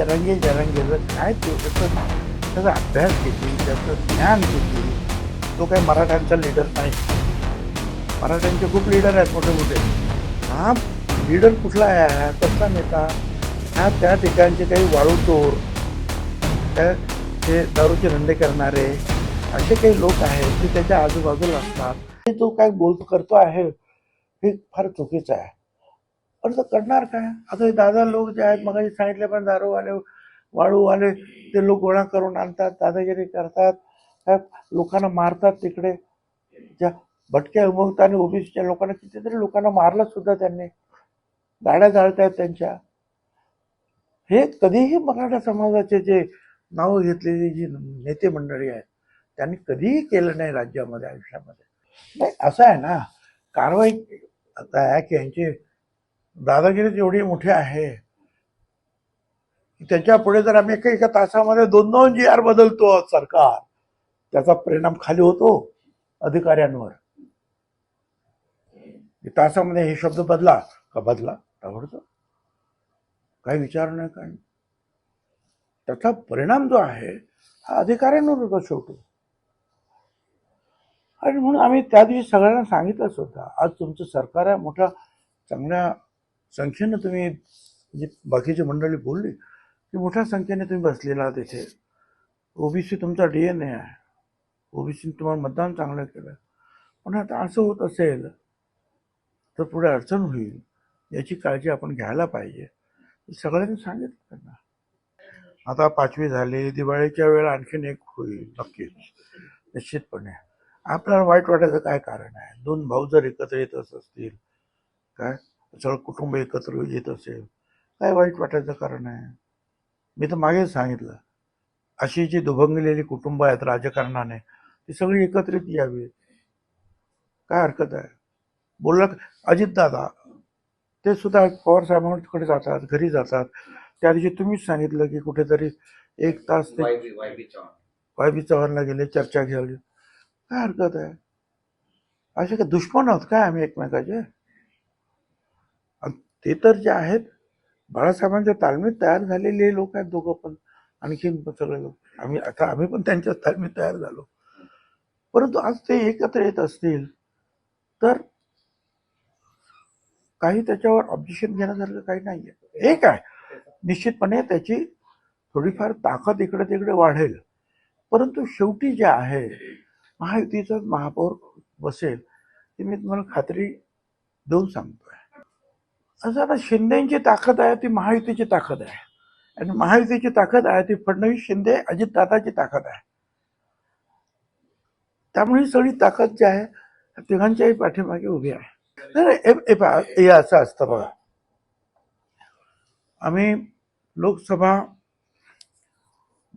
जरांगे जरांगेचं काय तो त्याचं त्याचा अभ्यास किती त्याचं ज्ञान किती तो काही मराठ्यांचा लीडर नाही. मराठ्यांचे खूप लीडर आहेत मोठे मोठे. हा लीडर कुठला आहे? हा कसला नेता? हा त्या ठिकाणचे काही वाळूतोर त्या ते दारूचे धंदे करणारे असे काही लोक आहेत जे त्याच्या आजूबाजूला असतात. ते तो काय बोल करतो आहे हे फार चुकीचं आहे. अर्ज करणार काय आता हे। दादा लोक जे आहेत मग सांगितले पण दारूवाले वाळूवाले ते लोक गोळा करून आणतात दादागिरी करतात काय लोकांना मारतात तिकडे। ज्या भटक्या विमुक्त आणि ओबीसीच्या लोकांना कितीतरी लोकांना मारलं सुद्धा त्यांनी। गाड्या जाळतायत त्यांच्या हे कधीही मराठा समाजाचे जे नावं घेतलेली जी नेते मंडळी आहेत त्यांनी कधीही केलं नाही राज्यामध्ये आयुष्यामध्ये. नाही असं आहे ना कारवाई आता आहे की यांची दादागिरीच एवढी मोठी आहे. त्याच्या पुढे जर आम्ही एका एका तासामध्ये दोन दोन जी आर बदलतो सरकार त्याचा परिणाम खाली होतो अधिकाऱ्यांवर. तासामध्ये हे शब्द बदला का? बदला. आवडतो काही विचार नाही काय त्याचा परिणाम जो आहे हा अधिकाऱ्यांवर होतो शेवटी. आणि म्हणून आम्ही त्या दिवशी सगळ्यांना सांगितलं सुद्धा आज तुमचं सरकार आहे मोठ्या चांगल्या संख्येनं तुम्ही म्हणजे जी बाकीची मंडळी बोलली की मोठ्या संख्येने तुम्ही बसलेला आहात इथे. ओबीसी तुमचा डी एन ए आहे. ओबीसी तुम्हाला मतदान चांगलं केलं. पण आता असं होत असेल तर पुढे अडचण होईल. याची काळजी आपण घ्यायला पाहिजे. सगळ्यांनी सांगितलं त्यांना. आता पाचवी झाली दिवाळीच्या वेळेला आणखीन एक होईल नक्कीच. निश्चितपणे. आपल्याला वाईट वाटायचं काय कारण आहे? दोन भाऊ जर एकत्र येत असतील काय? सगळं कुटुंब एकत्र येत असेल काय वाईट वाटायचं कारण आहे? मी तर मागेच सांगितलं. अशी जी दुभंगलेली कुटुंब आहेत राजकारणाने ती सगळी एकत्रित यावी. काय हरकत आहे? बोलला अजितदादा ते सुद्धा पवार साहेबांकडे जातात घरी जातात. त्या दिवशी तुम्हीच सांगितलं की कुठेतरी एक तास ते वायबी वाय बी चव्हाणला गेले चर्चा घ्यावी. काय हरकत आहे? असे काय दुश्मन आहोत काय आम्ही एकमेकाचे? ते तर जे आहेत बाळासाहेबांच्या तालमीत तयार झालेले लोक आहेत दोघं पण. आणखीन सगळे लोक. आम्ही आता आम्ही पण त्यांच्या तालमीत तयार झालो. परंतु आज ते एकत्र येत असतील तर काही त्याच्यावर ऑब्जेक्शन घेण्यासारखं काही नाही आहे एक आहे निश्चितपणे त्याची थोडीफार ताकद इकडे तिकडे वाढेल. परंतु शेवटी जे आहे महायुतीचाच महापौर बसेल ते मी तुम्हाला खात्री देऊन सांगतोय. असं आता शिंदेची ताकद आहे ती महायुतीची ताकद आहे. आणि महायुतीची ताकद आहे ती फडणवीस शिंदे अजितदादाची ताकद आहे. त्यामुळे सगळी ताकद जी आहे तिघांच्याही पाठीमागे उभी आहे. नाही, असं असतं बघा. आम्ही लोकसभा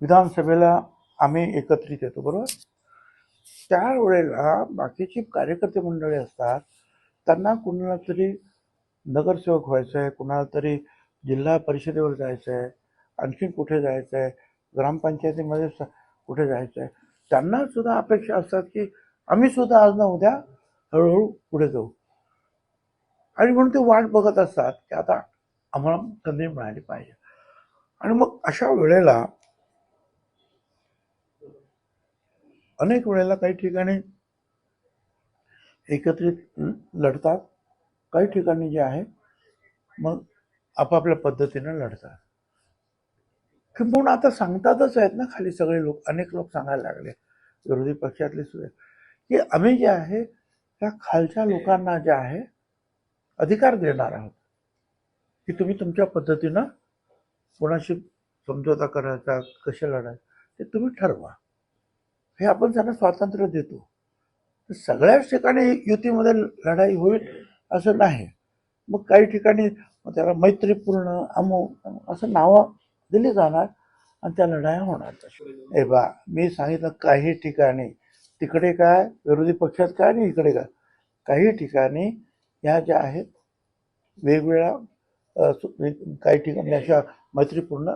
विधानसभेला आम्ही एकत्रित येतो बरोबर? त्यावेळेला बाकीची कार्यकर्ते मंडळी असतात त्यांना कुणाला तरी नगरसेवक व्हायचं आहे कुणाला तरी जिल्हा परिषदेवर जायचं आहे आणखीन कुठे जायचं आहे ग्रामपंचायतीमध्ये स- कुठे जायचं आहे त्यांना सुद्धा अपेक्षा असतात की आम्ही सुद्धा आज ना उद्या हळूहळू पुढे जाऊ. आणि म्हणून ते वाट बघत असतात की आता आम्हाला संधी मिळाली पाहिजे. आणि मग अशा वेळेला अनेक वेळेला काही ठिकाणी एकत्रित लढतात. काही ठिकाणी जे आहे मग आपापल्या पद्धतीनं लढतात. किंबहुना आता सांगतातच आहेत ना खाली सगळे लोक अनेक लोक सांगायला लागले विरोधी पक्षातले सुद्धा. की आम्ही जे आहे त्या खालच्या लोकांना जे आहे अधिकार देणार आहोत. की तुम्ही तुमच्या पद्धतीनं कोणाशी समझोता करायचा कसे लढायचं ते तुम्ही ठरवा. हे आपण त्यांना स्वातंत्र्य देतो. तर सगळ्याच ठिकाणी युतीमध्ये लढाई होईल असं नाही. मग काही ठिकाणी मग त्याला मैत्रीपूर्ण अमुक असं नावं दिली जाणार आणि त्या लढाया होणार. हे बा मी सांगितलं काही ठिकाणी. तिकडे काय? विरोधी पक्षात काय आणि इकडे काय? काही ठिकाणी ह्या ज्या आहेत वेगवेगळ्या वेग- काही ठिकाणी अशा मैत्रीपूर्ण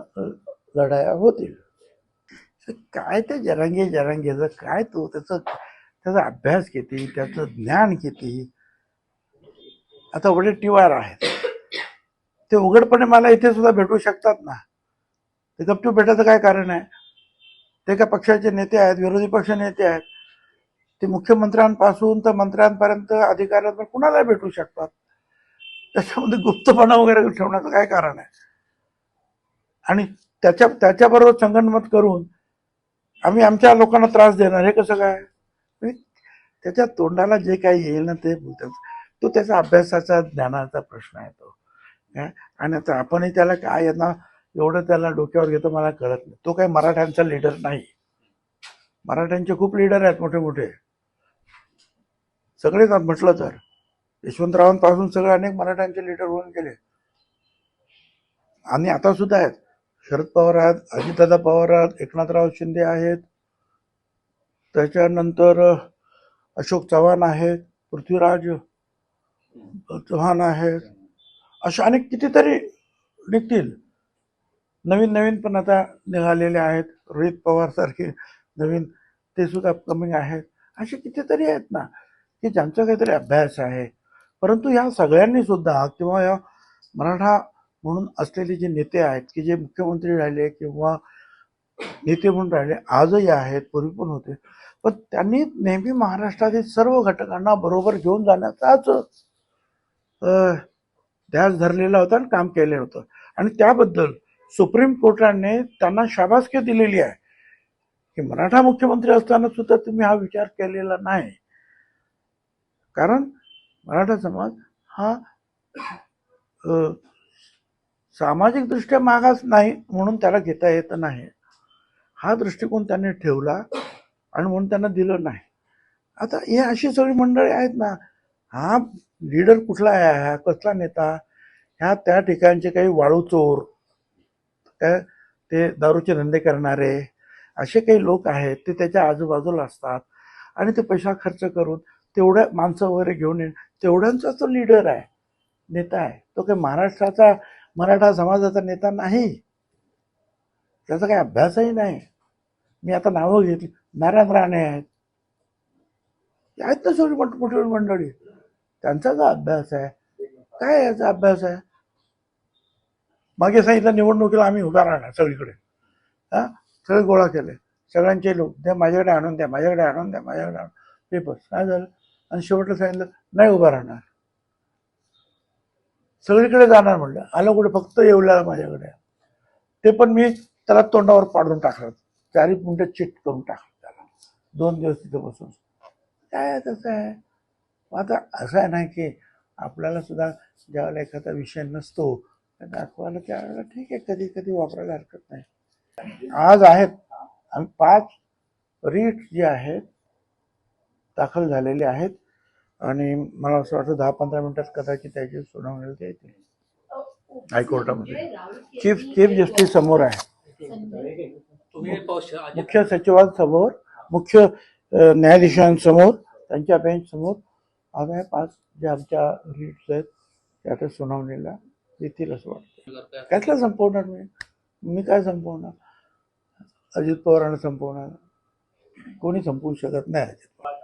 लढाया होतील. काय ते जरांगे जरांगेचं काय तो त्याचं त्याचा अभ्यास किती त्याचं ज्ञान किती? आता वडील टी आर आहेत. ते उघडपणे मला इथे सुद्धा भेटू शकतात ना? ते गपचूप भेटायचं काय कारण आहे? ते काय पक्षाचे नेते आहेत विरोधी पक्ष नेते आहेत. ते मुख्यमंत्र्यांपासून तर मंत्र्यांपर्यंत अधिकाऱ्यांपर्यंत कुणाला भेटू शकतात? त्याच्यामध्ये गुप्तपणा वगैरे ठेवण्याचं काय कारण आहे? आणि त्याच्या त्याच्याबरोबर संगणमत करून आम्ही आमच्या लोकांना त्रास देणार हे कसं काय? म्हणजे त्याच्या तोंडाला जे काही येईल ना ते बोलतात. तो त्याचा अभ्यासाचा ज्ञानाचा प्रश्न आहे तो. काय आणि आता आपणही त्याला काय यांना एवढं त्याला डोक्यावर घेतो मला कळत नाही. तो काही मराठ्यांचा लीडर नाही. मराठ्यांचे खूप लीडर आहेत मोठे मोठे सगळेच म्हटलं तर. यशवंतरावांपासून सगळे अनेक मराठ्यांचे लीडर होऊन गेले. आणि आता सुद्धा आहेत. शरद पवार आहेत अजितदादा पवार आहेत एकनाथराव शिंदे आहेत. त्याच्यानंतर अशोक चव्हाण आहेत पृथ्वीराज चव्हाण आहेत. अशा अनेक कितीतरी निघतील. नवीन नवीन पण आता निघालेले आहेत. रोहित पवार सारखे नवीन ते सुद्धा अपकमिंग आहेत. असे कितीतरी आहेत ना की ज्यांचा काहीतरी अभ्यास आहे. परंतु ह्या सगळ्यांनी सुद्धा किंवा या मराठा म्हणून असलेले जे नेते आहेत की जे मुख्यमंत्री राहिले किंवा नेते म्हणून राहिले आजही आहेत पूर्वी पण होते. पण त्यांनी नेहमी महाराष्ट्रातील सर्व घटकांना बरोबर घेऊन जाण्याचाच ध्यास धरलेला होता आणि काम केलेलं होतं. आणि त्याबद्दल सुप्रीम कोर्टाने त्यांना शाबासकी दिलेली आहे. की मराठा मुख्यमंत्री असताना सुद्धा तुम्ही हा विचार केलेला नाही. कारण मराठा समाज हा सामाजिकदृष्ट्या मागास नाही म्हणून त्याला घेता येत नाही. हा दृष्टिकोन त्यांनी ठेवला आणि म्हणून त्यांना दिलं नाही. आता हे अशी सगळी मंडळी आहेत ना हा लीडर कुठला आहे? हा कसला नेता? ह्या त्या ठिकाणचे काही वाळू चोर काय ते दारूचे धंदे करणारे असे काही लोक आहेत ते त्याच्या आजूबाजूला असतात. आणि ते पैसा खर्च करून तेवढ्या माणसं वगैरे घेऊन येणं तेवढ्यांचा तो लीडर आहे नेता आहे. तो काही महाराष्ट्राचा मराठा समाजाचा नेता नाही. त्याचा काही अभ्यासही नाही. मी आता नावं घेतली नारायण राणे आहेत. आहेत ना सगळी मोठी मंडळी? त्यांचा जो अभ्यास आहे काय याचा अभ्यास आहे? मागे सांगितलं निवडणुकीला आम्ही उभा राहणार सगळीकडे. हा? सगळे गोळा केले. सगळ्यांचे लोक द्या माझ्याकडे आणून द्या माझ्याकडे आणून द्या माझ्याकडे आणून पेपर्स काय झालं. आणि शेवटला सांगितलं नाही उभा राहणार. सगळीकडे जाणार म्हणलं. आलं कुठे? फक्त येवला माझ्याकडे. ते पण मी त्याला तोंडावर पाडून टाकलं. चारी मिनिटं चिट करून टाकलं त्याला. दोन दिवस तिथे बसून. काय तसं? आहे आता असं आहे ना की आपल्याला सुद्धा ज्यावेळेला एखादा विषय नसतो तर दाखवायला त्यावेळेला ठीक आहे कधी कधी वापरायला हरकत नाही. आज आहेत आम्ही पाच रीट जे आहेत दाखल झालेले आहेत. आणि मला असं वाटतं दहा पंधरा मिनिटात कदाचित त्याची सुनावणी ते येते हायकोर्टामध्ये. चीफ चीफ जस्टिस समोर आहे. मुख्य सचिवांसमोर मुख्य न्यायाधीशांसमोर त्यांच्या बेंच समोर आम्ही आहे पाच जे आमच्या रिट्स आहेत त्या आता सुनावणीला देतील असं वाटतं. कसला संपवणार मी. मी काय संपवणार? अजित पवारांना संपवणार. कोणी संपवू शकत नाही अजित पवार.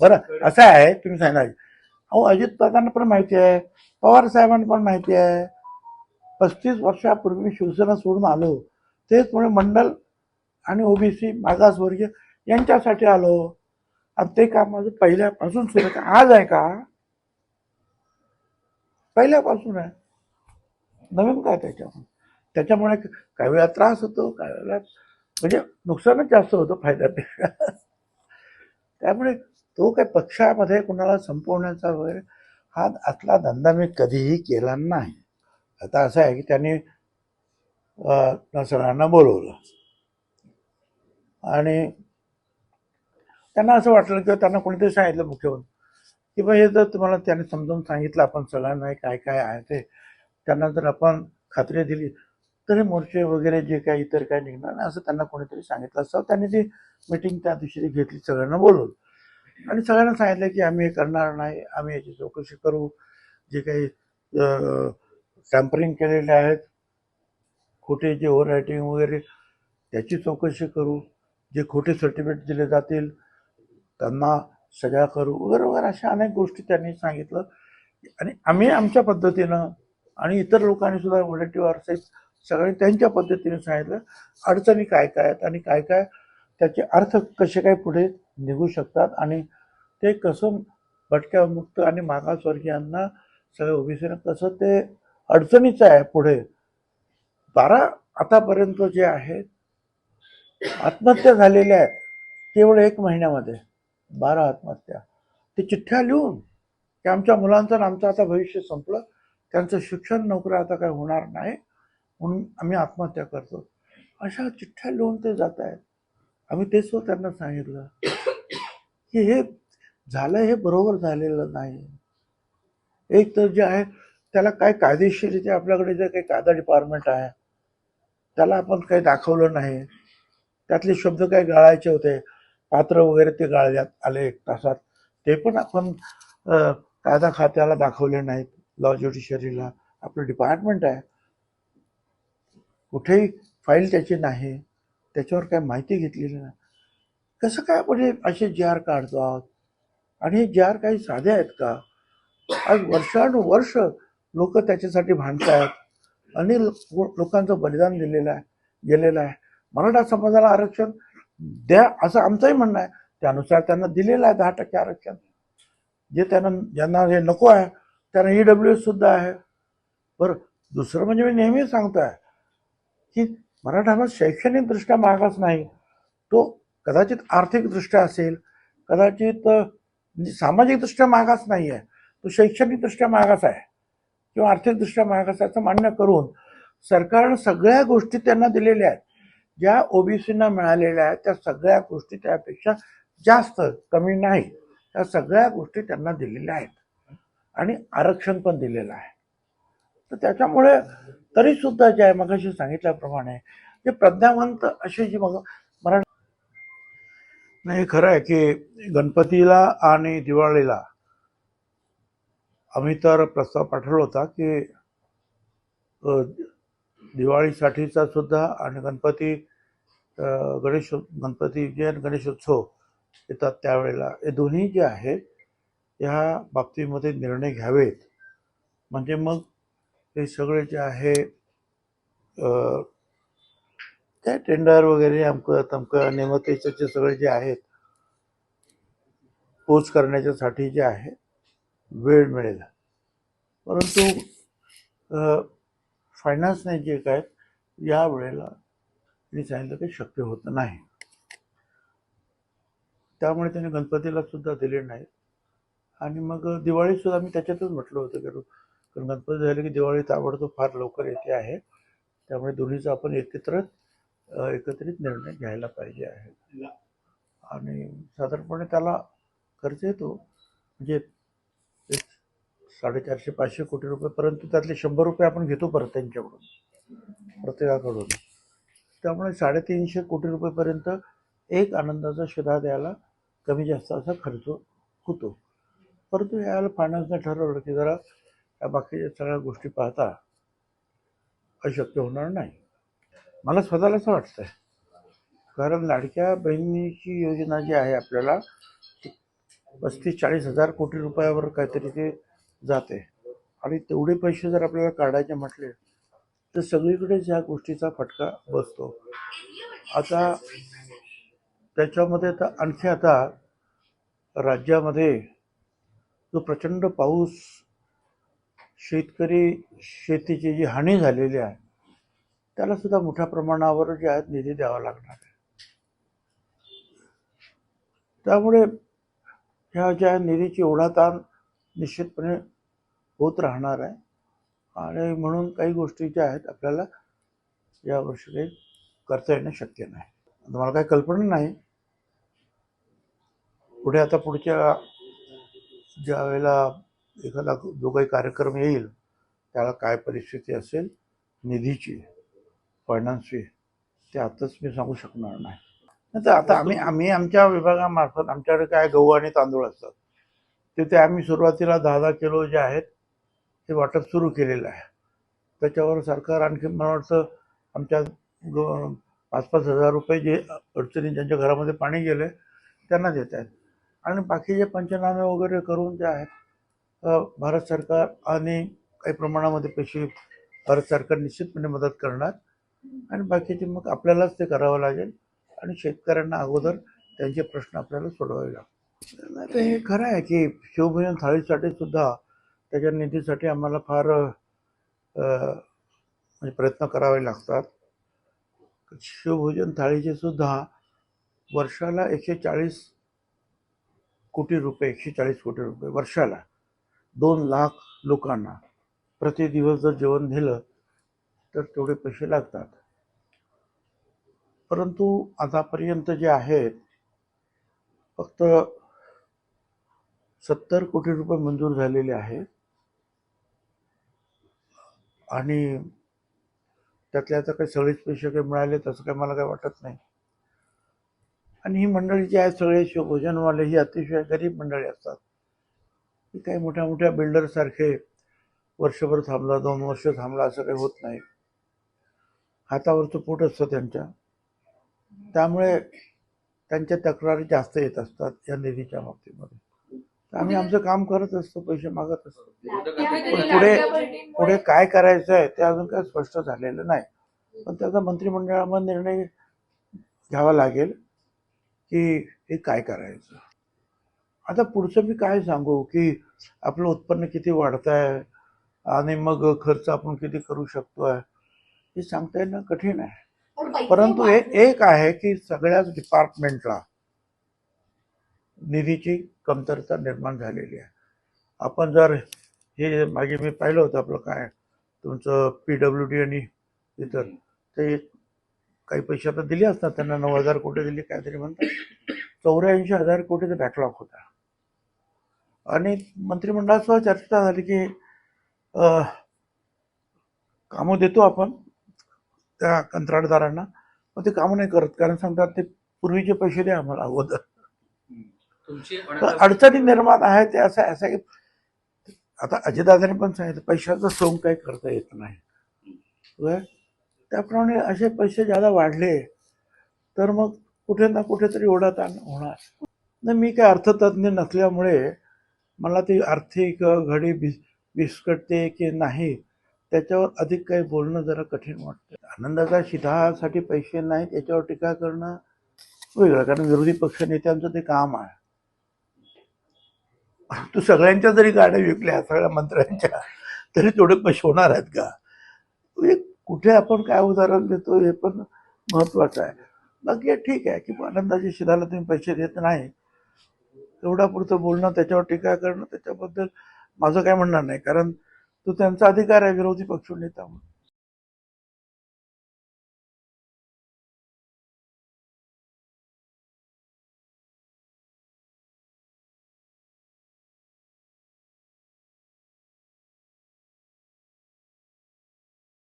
बरं असं आहे तुम्ही सांगा. अहो अजित पवारांना पण माहिती आहे. पवार साहेबांना पण माहिती आहे. पस्तीस वर्षापूर्वी शिवसेना सोडून आलो. तेच मुळे मंडल आणि ओबीसी मागासवर्गीय यांच्यासाठी आलो. आणि ते काम माझं पहिल्यापासून सुरू आहे. आज आहे का? पहिल्यापासून आहे. नवीन काय त्याच्यामुळे? त्याच्यामुळे काही वेळा त्रास होतो काही वेळेला म्हणजे नुकसानच जास्त होतं फायद्यापेक्षा. त्यामुळे तो काही पक्षामध्ये कुणाला संपवण्याचा वगैरे हा असला धंदा मी कधीही केला नाही. आता असं आहे की त्यांनी सरांना सगळ्यांना बोलवलं. आणि त्यांना असं वाटलं किंवा त्यांना कोणीतरी सांगितलं मुख्यमंत्री. की बा हे जर तुम्हाला त्याने समजावून सांगितलं आपण सगळ्यांना काय काय आहे ते. त्यांना जर आपण खात्री दिली तर हे मोर्चे वगैरे जे काही इतर काय निघणार नाही असं त्यांना कोणीतरी सांगितलं असं त्यांनी ती मिटिंग त्या दिवशी घेतली सगळ्यांना बोलवलं. आणि सगळ्यांना सांगितलं की आम्ही हे करणार नाही आम्ही याची चौकशी करू. जे काही टॅम्परिंग केलेले आहेत खोटे जे ओव्हर रायटिंग वगैरे त्याची चौकशी करू. जे खोटे सर्टिफिकेट दिले जातील त्यांना सगळ्या करू वगैरे वगैरे अशा अनेक गोष्टी त्यांनी सांगितलं. आणि आम्ही आमच्या पद्धतीनं आणि इतर लोकांनी सुद्धा व्हॉलेटिव्ह सगळे त्यांच्या पद्धतीने सांगितलं अडचणी काय काय आहेत आणि काय काय त्याचे अर्थ कसे काय पुढे निघू शकतात आणि ते कसं भटक्यामुक्त आणि मागासवर्गीयांना सगळं ओबीसीनं कसं ते अडचणीचं आहे पुढे. बारा आतापर्यंत जे आहेत आत्महत्या झालेल्या आहेत केवळ एक महिन्यामध्ये. बारा आत्महत्या. ते चिठ्ठ्या लिहून की आमच्या मुलांचं आमचं आता भविष्य संपलं त्यांचं शिक्षण नोकऱ्या आता काय होणार नाही म्हणून आम्ही आत्महत्या करतो. अशा चिठ्ठ्या लिहून ते जात आहेत. आम्ही तेच त्यांना सांगितलं. की हे झालं हे बरोबर झालेलं नाही. एक तर जे आहे त्याला काय कायदेशीरित्या आपल्याकडे जे काही कायदा डिपार्टमेंट आहे त्याला आपण काही दाखवलं नाही. त्यातले शब्द काही गाळायचे होते. पात्र वगैरे ते गाळण्यात आले एक तासात. ते पण आपण कायदा खात्याला दाखवले नाहीत. लॉ. ज्युडिशरीला आपलं डिपार्टमेंट आहे. कुठेही फाईल त्याची नाही. त्याच्यावर काय माहिती घेतलेली नाही. कसं काय आपण हे असे जे आर काढतो आहोत? आणि हे जे आर काही साधे आहेत का? आज वर्षानुवर्ष लोक त्याच्यासाठी भांडत आहेत अनेक लोकांचं बलिदान दिलेलं आहे गेलेलं आहे. मराठा समाजाला आरक्षण द्या असं आमचंही म्हणणं आहे. त्यानुसार त्यांना दिलेलं आहे दहा टक्के आरक्षण. जे त्यांना ज्यांना हे नको आहे त्यांना ई डब्ल्यू एस सुद्धा आहे. बरं दुसरं म्हणजे मी नेहमी सांगतो आहे की मराठा हा शैक्षणिकदृष्ट्या मागास नाही. तो कदाचित आर्थिकदृष्ट्या असेल कदाचित म्हणजे सामाजिकदृष्ट्या मागास नाही आहे. तो शैक्षणिकदृष्ट्या मागास आहे किंवा आर्थिकदृष्ट्या मागास आहे असं मान्य करून सरकारनं सगळ्या गोष्टी त्यांना दिलेल्या आहेत. ज्या ओबीसींना मिळालेल्या आहेत त्या सगळ्या गोष्टी त्यापेक्षा जास्त कमी नाही. त्या सगळ्या गोष्टी त्यांना दिलेल्या आहेत. आणि आरक्षण पण दिलेलं आहे. तर त्याच्यामुळे तरी सुद्धा जे आहे मगाशी सांगितल्याप्रमाणे जे प्रज्ञावंत असे जी मग मराठी नाही खरं आहे की गणपतीला आणि दिवाळीला आम्ही तर प्रस्ताव पाठवला होता की दिवाळीसाठीचा सुद्धा आणि गणपती गणेश गणपती जे आणि गणेशोत्सव येतात त्यावेळेला. हे दोन्ही जे आहेत ह्या बाबतीमध्ये निर्णय घ्यावेत. म्हणजे मग हे सगळे जे आहे अ, काय टेंडर वगैरे अमकं तमकं नेमतेचे सगळे जे आहेत पोच करण्याच्यासाठी जे आहे वेळ मिळेल. परंतु फायनान्सने जे काय या वेळेला मी सांगितलं की शक्य होत नाही. त्यामुळे त्याने गणपतीला सुद्धा दिले नाही. आणि मग दिवाळी सुद्धा मी त्याच्यातच म्हटलं होतं की कारण गणपती झाले की दिवाळी ताबडतोब फार लवकर येते आहे. त्यामुळे दोन्हीचा आपण एकत्र अ, एकत्रित निर्णय घ्यायला पाहिजे आहे. आणि साधारणपणे त्याला खर्च येतो म्हणजे साडेचारशे पाचशे कोटी रुपये परंतु त्यातले शंभर रुपये आपण घेतो परत त्यांच्याकडून प्रत्येकाकडून. त्यामुळे साडेतीनशे कोटी रुपयेपर्यंत एक आनंदाचा शिधा द्यायला कमी जास्त असा खर्च होतो. परंतु यावेळेला फायनान्सनं ठरवलं की जरा या बाकीच्या सगळ्या गोष्टी पाहता अशक्य होणार नाही. मला स्वतःला असं वाटतं आहे कारण लाडक्या बहिणीची योजना जी आहे आपल्याला ती पस्तीस चाळीस हजार कोटी रुपयावर काहीतरी ते जाते. आणि तेवढे पैसे जर आपल्याला काढायचे म्हटले तर सगळीकडेच ह्या गोष्टीचा फटका बसतो. आता त्याच्यामध्ये तर आणखी आता राज्यामध्ये जो प्रचंड पाऊस शेतकरी शेतीची जी हानी झालेली आहे त्याला सुद्धा मोठ्या प्रमाणावर जे आहेत निधी द्यावा लागणार आहे. त्यामुळे ह्या ज्या निधीची ओढाताण निश्चितपणे होत राहणार आहे. आणि म्हणून काही गोष्टी ज्या आहेत आपल्याला यावर्षी काही करता येणं शक्य नाही. मला काही कल्पना नाही. पुढे आता पुढच्या ज्या वेळेला एखादा जो काही कार्यक्रम येईल त्याला काय परिस्थिती असेल निधीची फायनान्सची ते आताच मी सांगू शकणार नाही. नाही तर आता आम्ही आम्ही आमच्या विभागामार्फत आमच्याकडे काय गहू आणि तांदूळ असतात तिथे आम्ही सुरुवातीला दहा दहा किलो जे आहेत ते वाटप सुरू केलेलं आहे. त्याच्यावर सरकार आणखी मला वाटतं आमच्या पाच पाच हजार रुपये जे अडचणी ज्यांच्या घरामध्ये पाणी गेले त्यांना देत आहेत. आणि बाकीचे पंचनामे वगैरे करून जे आहेत भारत सरकार आणि काही प्रमाणामध्ये पैसे भारत सरकार निश्चितपणे मदत करणार. आणि बाकीचे मग आपल्यालाच ते करावं लागेल आणि शेतकऱ्यांना अगोदर त्यांचे प्रश्न आपल्याला सोडवावे लागतील. आता हे खरं आहे की शिवभोजन थाळीसाठी सुद्धा त्याच्या निधीसाठी आम्हाला फार म्हणजे प्रयत्न करावे लागतात. शिवभोजन थाळीचे सुद्धा वर्षाला एकशे चाळीस कोटी रुपये एकशे चाळीस कोटी रुपये वर्षाला दोन लाख लोकांना प्रति दिवस जर जेवण दिलं तर तेवढे पैसे लागतात. परंतु आतापर्यंत जे आहेत फक्त सत्तर कोटी रुपये मंजूर झालेले आहेत. आणि त्यातल्या आता काही सगळेच पैसे काही मिळाले तसं काही मला काही वाटत नाही. आणि ही मंडळी जी आहेत सगळे शिवभोजनवाले ही अतिशय गरीब मंडळी असतात. ही काही मोठ्या मोठ्या बिल्डरसारखे वर्षभर थांबला दोन वर्ष थांबला असं काही होत नाही. हातावरचं पोट असतं त्यांच्या. त्यामुळे त्यांच्या तक्रारी जास्त येत असतात या निधीच्या बाबतीमध्ये. आम्ही आमचं काम करत असतो पैसे मागत असतो. पण पुढे पुढे काय करायचं आहे ते अजून काही स्पष्ट झालेलं नाही. पण त्याचा मंत्रिमंडळामध्ये निर्णय घ्यावा लागेल की हे काय करायचं. आता पुढचं मी काय सांगू की आपलं उत्पन्न किती वाढत आहे आणि मग खर्च आपण किती करू शकतोय हे सांगता येणं कठीण आहे. परंतु हे एक आहे की सगळ्याच डिपार्टमेंटला निधीची कमतरता निर्माण झालेली आहे. आपण जर हे मागे मी पाहिलं होतं आपलं काय तुमचं पी डब्ल्यू डी आणि इतर ते काही पैसे आता दिले असतात त्यांना नऊ हजार कोटी दिले काहीतरी म्हणतात. चौऱ्याऐंशी हजार कोटीचा बॅकलॉग होता. आणि मंत्रिमंडळासह चर्चा झाली की कामं देतो आपण त्या कंत्राटदारांना पण ते कामं नाही करत कारण सांगतात ते पूर्वीचे पैसे द्या आम्हाला अगोदर. अडचणी निर्माण आहे ते असं असं आहे. की आता अजितदादांनी पण सांगितलं पैशाचं सोंग काही करता येत नाही? त्याप्रमाणे असे पैसे ज्यादा वाढले तर मग कुठे ना कुठेतरी ओढाताण होणार. नाही मी काय अर्थतज्ञ नसल्यामुळे मला ती आर्थिक घडी भिस विस्कटते की नाही त्याच्यावर अधिक काही बोलणं जरा कठीण वाटतं. आनंदाचा शिधासाठी पैसे नाहीत याच्यावर टीका करणं वेगळं कारण विरोधी पक्ष नेत्यांचं ते काम आहे. तू सगळ्यांच्या जरी गाड्या विकल्या सगळ्या मंत्र्यांच्या तरी तेवढे पैसे होणार आहेत का? हे कुठे आपण काय उदाहरण देतो हे पण महत्वाचं आहे. बाकी ठीक आहे की आनंदाच्या शिधाला तुम्ही पैसे देत नाही. तेवढा पुरतं बोलणं त्याच्यावर टीका करणं त्याच्याबद्दल माझं काय म्हणणार नाही. कारण तो त्यांचा अधिकार आहे विरोधी पक्ष नेता म्हणून.